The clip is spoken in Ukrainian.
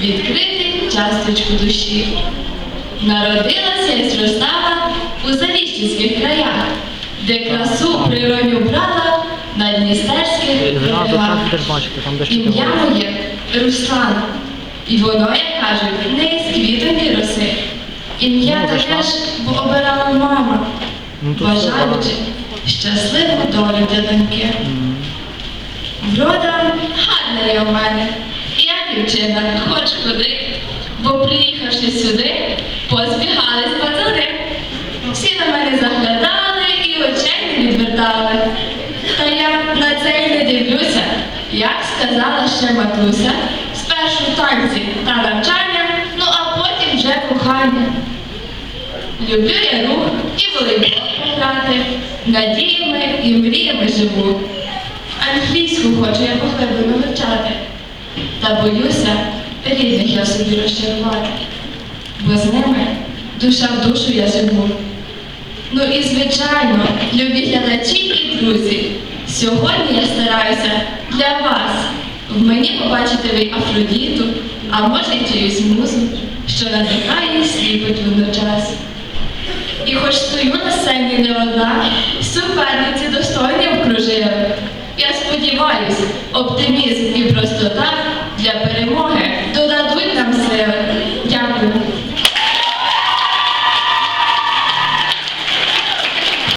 відкрити часточку душі. Народилася і зростала у Заліщицьких краях, де красу природню брала на Дністерських берегах. ще Ім'я моє Руслан, і воно, як кажуть, не із квітами роси. Ім'я Ну, таке ж, бо обирала мама, Ну, бажаючи щасливу долю для доньки. Врода гарна є у мене, дівчина, хоч куди, бо приїхавши сюди, позбігались пацани. Всі на мене заглядали і очей не відвертали. Та я на це й не дивлюся, як сказала ще матуся, спершу танці та навчання, ну а потім вже кохання. Люблю я рух і волейбол пограти, надіями і мріями живу. Англійську хочу я поглиблено вивчати. Та боюся рідних я собі розчарувати, бо з ними душа в душу я живу. Ну і звичайно, любі глядачі і друзі, сьогодні я стараюся для вас в мені побачити ви Афродіту, а може й чиюсь музу, що надихає і сліпить водночас. І хоч стою на сцені не одна, суперниці достойні окружили. Я сподіваюсь, оптимізм і простота для